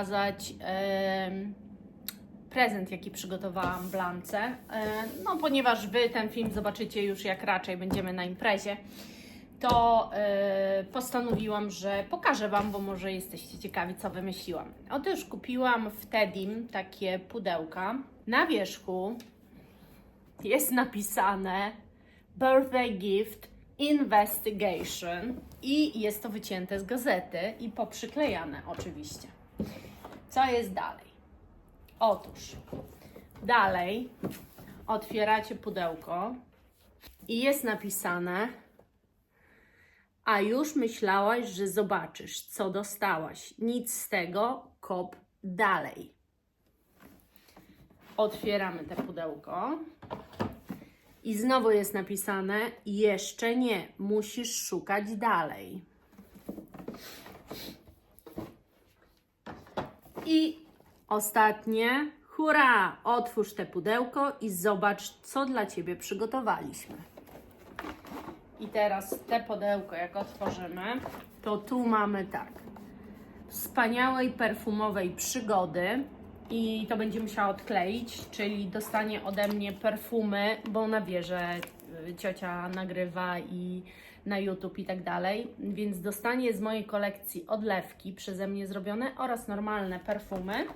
pokazać prezent, jaki przygotowałam Blance. No, ponieważ Wy ten film zobaczycie już jak raczej będziemy na imprezie, to e, postanowiłam, że pokażę Wam, bo może jesteście ciekawi, co wymyśliłam. Otóż kupiłam w Tedim takie pudełka. Na wierzchu jest napisane Birthday Gift Investigation i jest to wycięte z gazety i poprzyklejane oczywiście. Co jest dalej? Otóż dalej otwieracie pudełko i jest napisane a już myślałaś, że zobaczysz, co dostałaś. Nic z tego, kop dalej. Otwieramy te pudełko. I znowu jest napisane: Jeszcze nie, musisz szukać dalej. I ostatnie: Hurra! Otwórz te pudełko i zobacz, co dla ciebie przygotowaliśmy. I teraz te pudełko, jak otworzymy, to tu mamy tak. Wspaniałej perfumowej przygody. I to będzie musiała odkleić, czyli dostanie ode mnie perfumy, bo ona wie, że y, ciocia nagrywa i na YouTube i tak dalej. Więc dostanie z mojej kolekcji odlewki przeze mnie zrobione oraz normalne perfumy.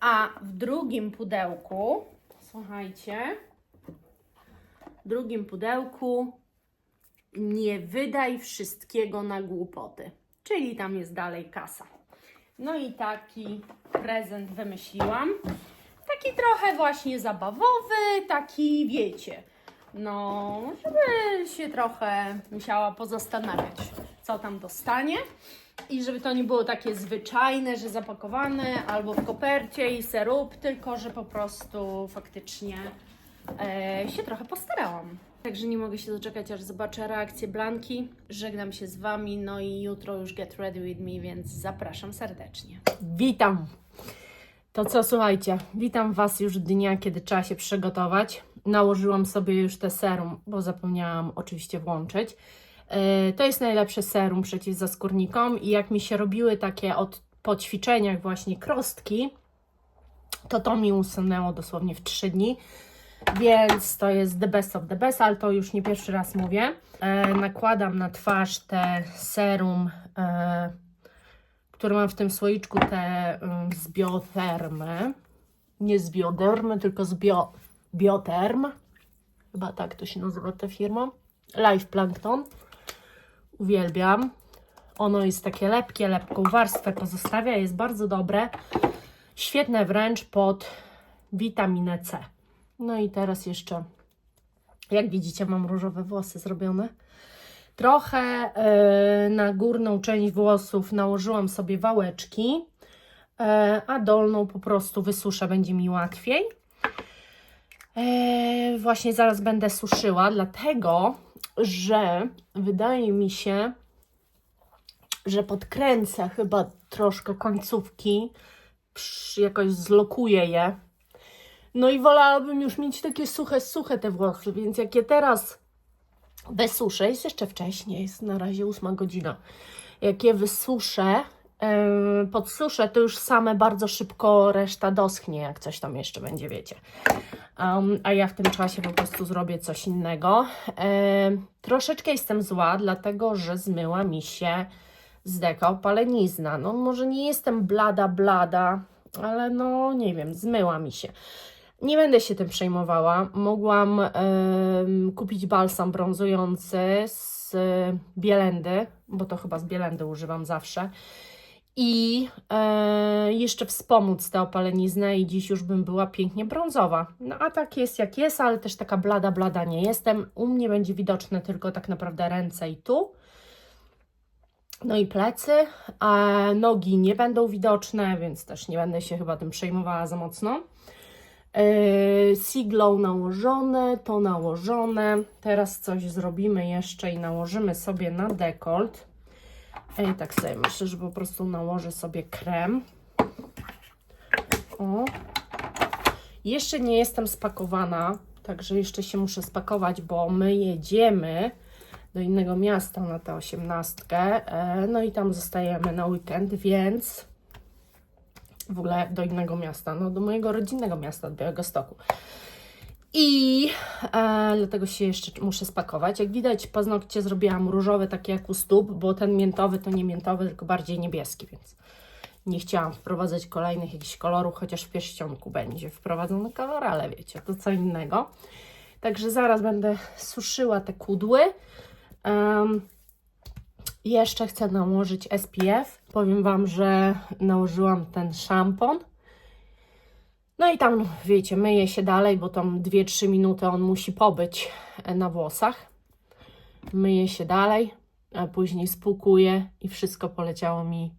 A w drugim pudełku, słuchajcie, w drugim pudełku nie wydaj wszystkiego na głupoty. Czyli tam jest dalej kasa. No i taki prezent wymyśliłam. Taki trochę właśnie zabawowy, taki wiecie. No, żeby się trochę musiała pozastanawiać, co tam dostanie. I żeby to nie było takie zwyczajne, że zapakowane albo w kopercie i serup, tylko że po prostu faktycznie e, się trochę postarałam. Także nie mogę się doczekać, aż zobaczę reakcję Blanki. Żegnam się z Wami, no i jutro już get ready with me, więc zapraszam serdecznie. Witam. To co, słuchajcie, witam Was już dnia, kiedy trzeba się przygotować. Nałożyłam sobie już te serum, bo zapomniałam oczywiście włączyć. Yy, To jest najlepsze serum przeciwzaskórnikom i jak mi się robiły takie od, po ćwiczeniach właśnie krostki, to to mi usunęło dosłownie w 3 dni. Więc to jest the best of the best, ale to już nie pierwszy raz mówię. E, nakładam na twarz te serum, e, które mam w tym słoiczku, te z biotermy. Nie z biodermy, tylko z bio, bioterm. Chyba tak to się nazywa ta firma. Life Plankton. Uwielbiam. Ono jest takie lepkie, lepką warstwę pozostawia, jest bardzo dobre. Świetne wręcz pod witaminę C. No i teraz jeszcze, jak widzicie, mam różowe włosy zrobione. Trochę e, na górną część włosów nałożyłam sobie wałeczki, e, a dolną po prostu wysuszę, będzie mi łatwiej. E, właśnie zaraz będę suszyła, dlatego że wydaje mi się, że podkręcę chyba troszkę końcówki, jakoś zlokuję je. No i wolałabym już mieć takie suche, suche te włosy, więc jak je teraz wysuszę, jest jeszcze wcześniej, jest na razie ósma godzina. Jak je wysuszę, podsuszę, to już same bardzo szybko reszta doschnie, jak coś tam jeszcze będzie, wiecie. Um, a ja w tym czasie po prostu zrobię coś innego. Yy, troszeczkę jestem zła, dlatego że zmyła mi się z deka opalenizna. No może nie jestem blada, blada, ale no nie wiem, zmyła mi się. Nie będę się tym przejmowała. Mogłam kupić balsam brązujący z e, Bielendy, bo to chyba z Bielendy używam zawsze. I e, jeszcze wspomóc tę opaleniznę i dziś już bym była pięknie brązowa. No a tak jest jak jest, ale też taka blada, blada nie jestem. U mnie będzie widoczne tylko tak naprawdę ręce i tu. No i plecy, a nogi nie będą widoczne, więc też nie będę się chyba tym przejmowała za mocno. Yy, Siglow nałożone, to nałożone. Teraz coś zrobimy jeszcze i nałożymy sobie na dekolt. I tak sobie myślę, że po prostu nałożę sobie krem. O. Jeszcze nie jestem spakowana, także jeszcze się muszę spakować, bo my jedziemy do innego miasta na tę osiemnastkę. E, no i tam zostajemy na weekend, więc w ogóle do innego miasta, no do mojego rodzinnego miasta, do Białegostoku. I e, dlatego się jeszcze muszę spakować. Jak widać, paznokcie zrobiłam różowe, takie jak u stóp, bo ten miętowy to nie miętowy, tylko bardziej niebieski, więc nie chciałam wprowadzać kolejnych jakichś kolorów, chociaż w pierścionku będzie wprowadzony kolor, ale wiecie, to co innego. Także zaraz będę suszyła te kudły. Em, jeszcze chcę nałożyć SPF. Powiem Wam, że nałożyłam ten szampon. No i tam, wiecie, myję się dalej, bo tam 2-3 minuty on musi pobyć e, na włosach. Myję się dalej, a później spłukuję i wszystko poleciało mi.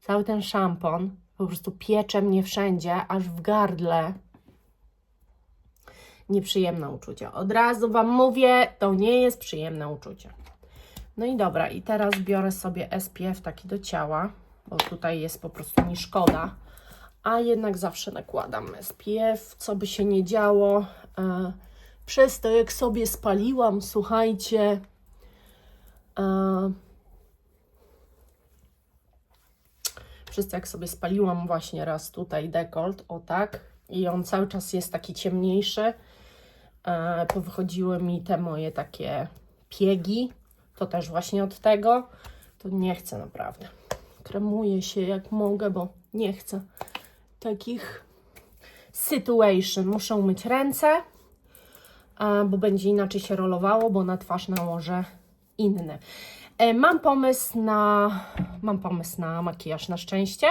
Cały ten szampon po prostu piecze mnie wszędzie, aż w gardle. Nieprzyjemne uczucie. Od razu Wam mówię, to nie jest przyjemne uczucie. No i dobra, i teraz biorę sobie SPF taki do ciała, bo tutaj jest po prostu nie szkoda a jednak zawsze nakładam SPF, co by się nie działo. E, przez to, jak sobie spaliłam, słuchajcie, e, przez to, jak sobie spaliłam właśnie raz tutaj dekolt, o tak, i on cały czas jest taki ciemniejszy, e, powychodziły mi te moje takie piegi, to też właśnie od tego, to nie chcę naprawdę. Kremuję się jak mogę, bo nie chcę takich situation. Muszę umyć ręce, bo będzie inaczej się rolowało, bo na twarz nałożę inny. E, Mam pomysł na mam pomysł na makijaż na szczęście.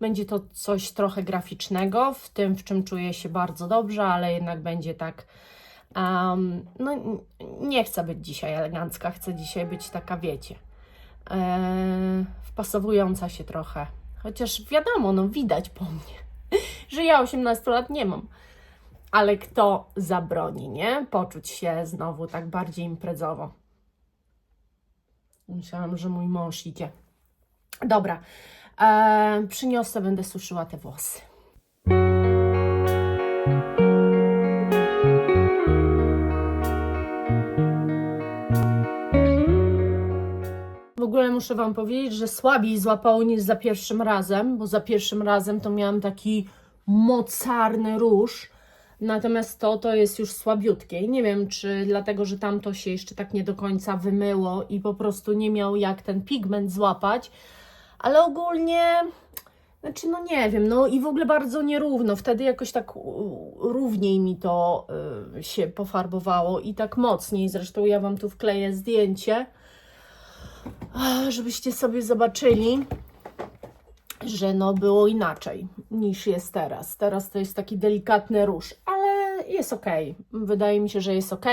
Będzie to coś trochę graficznego, w tym w czym czuję się bardzo dobrze, ale jednak będzie tak um, no nie chcę być dzisiaj elegancka, chcę dzisiaj być taka, wiecie, e, wpasowująca się trochę. Chociaż wiadomo, no widać po mnie że ja 18 lat nie mam. Ale kto zabroni, nie? Poczuć się znowu tak bardziej imprezowo. Myślałam, że mój mąż idzie. Dobra, eee, przyniosę, będę suszyła te włosy. Muszę Wam powiedzieć, że słabiej złapało niż za pierwszym razem, bo za pierwszym razem to miałam taki mocarny róż, natomiast to to jest już słabiutkie. Nie wiem, czy dlatego, że tamto się jeszcze tak nie do końca wymyło i po prostu nie miał jak ten pigment złapać, ale ogólnie, znaczy no nie wiem, no i w ogóle bardzo nierówno. Wtedy jakoś tak równiej mi to y, się pofarbowało i tak mocniej. Zresztą ja Wam tu wkleję zdjęcie żebyście sobie zobaczyli, że no było inaczej niż jest teraz. Teraz to jest taki delikatny róż, ale jest ok. Wydaje mi się, że jest ok.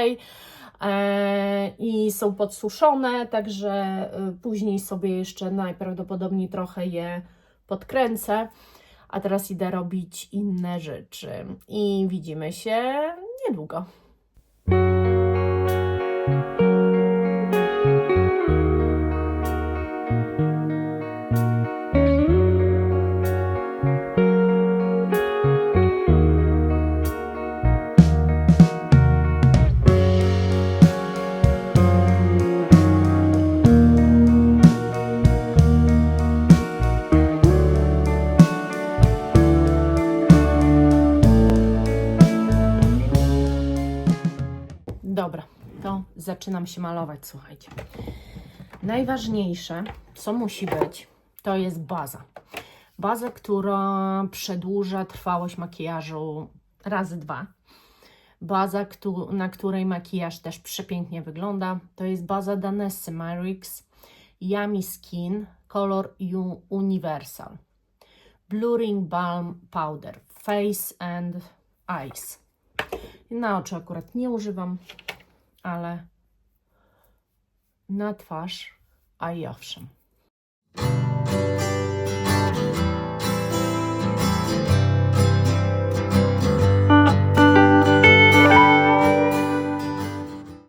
E, I są podsuszone, także y, później sobie jeszcze najprawdopodobniej trochę je podkręcę. A teraz idę robić inne rzeczy. I widzimy się niedługo. Dobra, to zaczynam się malować, słuchajcie. Najważniejsze, co musi być, to jest baza. Baza, która przedłuża trwałość makijażu razy dwa. Baza, na której makijaż też przepięknie wygląda, to jest baza Danessy Myrix Yummy Skin Color Universal Blurring Balm Powder Face and Eyes. Na oczy akurat nie używam, ale na twarz, a i owszem.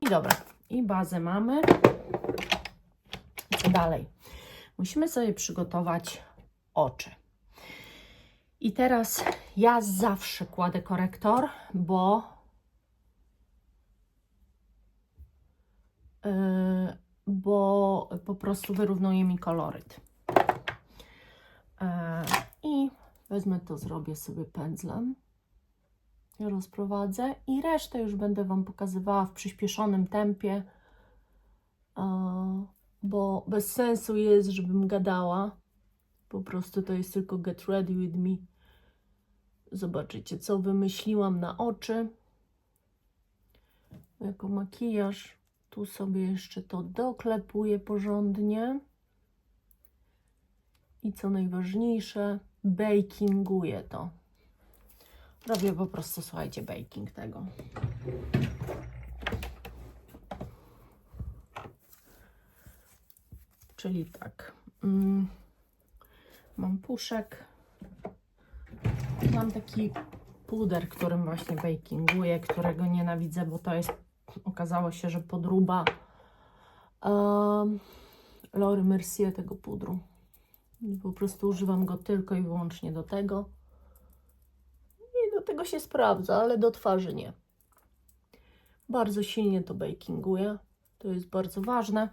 I dobra, i bazę mamy. Co dalej? Musimy sobie przygotować oczy. I teraz ja zawsze kładę korektor, bo yy, po prostu wyrównuje mi koloryt. E, I wezmę to, zrobię sobie pędzlem. Rozprowadzę i resztę już będę Wam pokazywała w przyspieszonym tempie, e, bo bez sensu jest, żebym gadała. Po prostu to jest tylko get ready with me. Zobaczycie, co wymyśliłam na oczy. Jako makijaż. Tu sobie jeszcze to doklepuję porządnie. I co najważniejsze, bakinguję to. Robię po prostu, słuchajcie, baking tego. Czyli tak. Mm, mam puszek. Mam taki puder, którym właśnie bakinguję, którego nienawidzę, bo to jest, okazało się, że podruba um, Lory Mercier tego pudru. Po prostu używam go tylko i wyłącznie do tego. I do tego się sprawdza, ale do twarzy nie. Bardzo silnie to bakinguję. To jest bardzo ważne.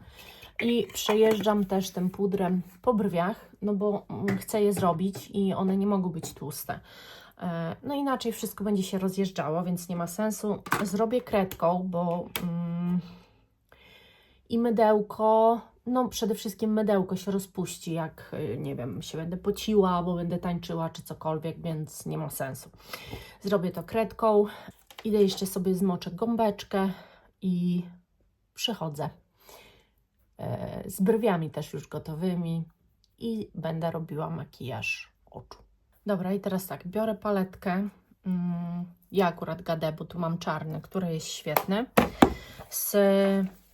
I przejeżdżam też tym pudrem po brwiach, no bo mm, chcę je zrobić i one nie mogą być tłuste. E, No inaczej wszystko będzie się rozjeżdżało, więc nie ma sensu. Zrobię kredką, bo mm, i mydełko, no przede wszystkim mydełko się rozpuści, jak y, nie wiem, się będę pociła, albo będę tańczyła, czy cokolwiek, więc nie ma sensu. Zrobię to kredką. Idę jeszcze sobie zmoczę gąbeczkę i przychodzę e, z brwiami też już gotowymi i będę robiła makijaż oczu. Dobra, i teraz tak, biorę paletkę. Mm, ja akurat gadę, bo tu mam czarny, który jest świetny. Z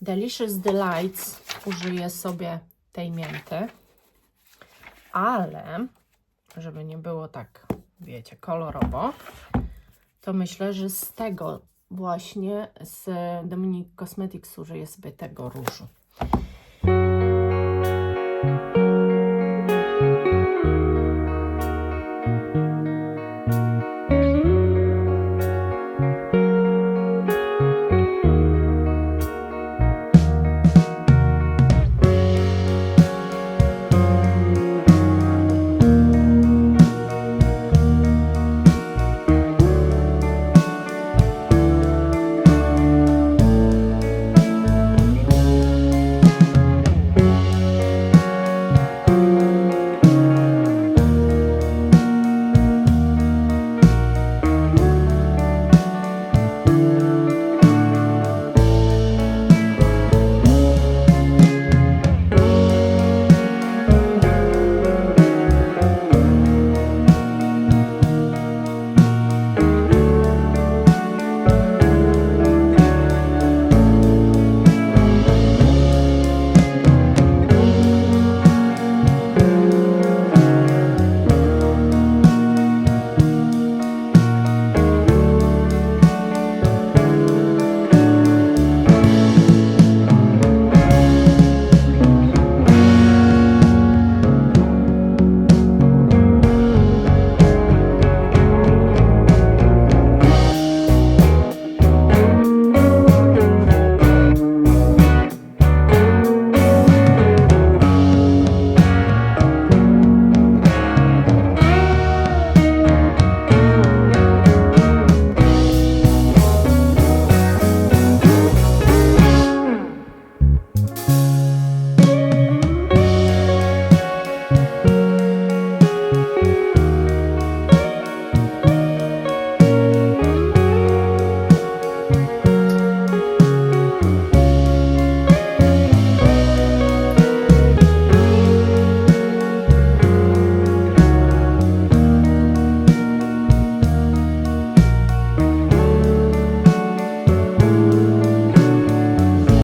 Delicious Delights użyję sobie tej mięty, ale żeby nie było tak, wiecie, kolorowo, to myślę, że z tego właśnie z Dominique Cosmetics użyję sobie tego różu.